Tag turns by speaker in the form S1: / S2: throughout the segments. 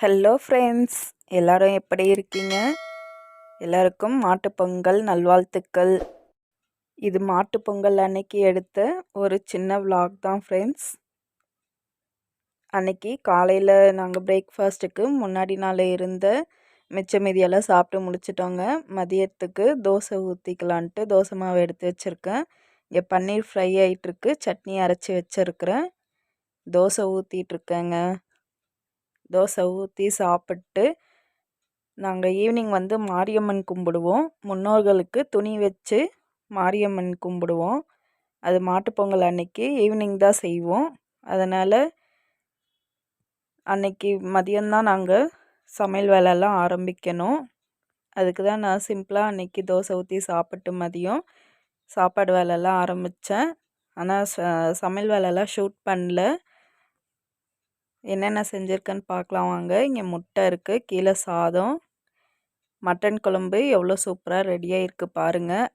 S1: Hello friends எல்லோரும் எப்படி இருக்கீங்க? எல்லாருக்கும் மாட்டுப்பொங்கல் நல்வாழ்த்துக்கள். இது மாட்டுப்பொங்கல் அன்னைக்கு எடுத்த ஒரு சின்ன vlog தான் ஃப்ரெண்ட்ஸ் அன்னைக்கு காலையில் நாங்கள் பிரேக்ஃபாஸ்ட்டுக்கு முன்னாடி நாள் இருந்த மிச்ச மீதியெல்லாம் சாப்பிட்டு முடிச்சிட்டோங்க. மதியத்துக்கு தோசை ஊற்றிக்கலான்ட்டு தோசை மாவு எடுத்து வச்சுருக்கேன். இங்கே பன்னீர் ஃப்ரை ஆகிட்டுருக்கு சட்னி அரைச்சி வச்சுருக்குறேன். தோசை ஊற்றிட்டுருக்கேங்க தோசை ஊற்றி சாப்பிட்டு நாங்கள் ஈவினிங் வந்து மாரியம்மன் கும்பிடுவோம். முன்னோர்களுக்கு துணி வச்சு மாரியம்மன் கும்பிடுவோம். அது மாட்டுப்பொங்கல் அன்னைக்கு ஈவினிங் தான் செய்வோம். அதனால் அன்னைக்கு மதியம்தான் நாங்கள் சமையல் வேலைலாம் ஆரம்பிக்கணும். அதுக்கு தான் நான் சிம்பிளாக அன்னைக்கு தோசை ஊற்றி சாப்பிட்டு மதியம் சாப்பாடு வேலைலாம் ஆரம்பித்தேன் ஆனால் ச சமையல் வேலைலாம் ஷூட் பண்ணல. என்னென்ன செஞ்சுருக்கேன்னு பார்க்கலாம் வாங்க. இங்கே முட்டை இருக்குது கீழே சாதம் மட்டன் குழம்பு எவ்வளோ சூப்பராக ரெடியாக இருக்குது பாருங்கள்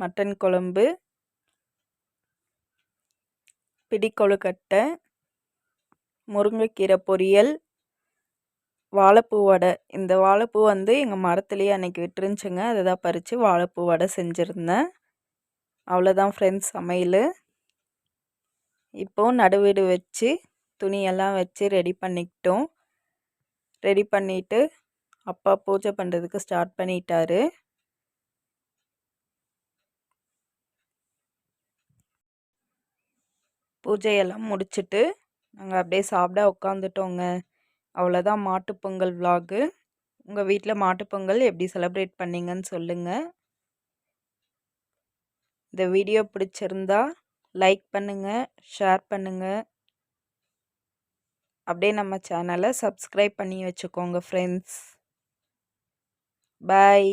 S1: மட்டன் குழம்பு பிடிக்கொழுக்கட்டை முருங்கைக்கீரை பொரியல் வாழைப்பூ வடை. இந்த வாழைப்பூ வந்து எங்கள் மரத்துலேயே அன்றைக்கி விட்டுருந்துச்சுங்க. அதை தான் பறித்து வாழைப்பூ வடை செஞ்சுருந்தேன். அவ்வளோதான் ஃப்ரெண்ட்ஸ் சமையல். இப்போது நடுவீடு வச்சு துணியெல்லாம் வச்சு ரெடி பண்ணிக்கிட்டோம். ரெடி பண்ணிவிட்டு அப்பா பூஜை பண்ணுறதுக்கு ஸ்டார்ட் பண்ணிட்டாரு. பூஜையெல்லாம் முடிச்சுட்டு நாங்கள் அப்படியே சாப்பிட உட்காந்துட்டோங்க அவ்வளோதான் மாட்டுப்பொங்கல் விலாகு உங்கள் வீட்டில் மாட்டுப்பொங்கல் எப்படி செலப்ரேட் பண்ணீங்கன்னு சொல்லுங்கள் இந்த வீடியோ பிடிச்சிருந்தா லைக் பண்ணுங்கள் ஷேர் பண்ணுங்கள் அப்படியே நம்ம சேனலை சப்ஸ்கிரைப் பண்ணி வச்சுக்கோங்க ஃப்ரெண்ட்ஸ் பாய்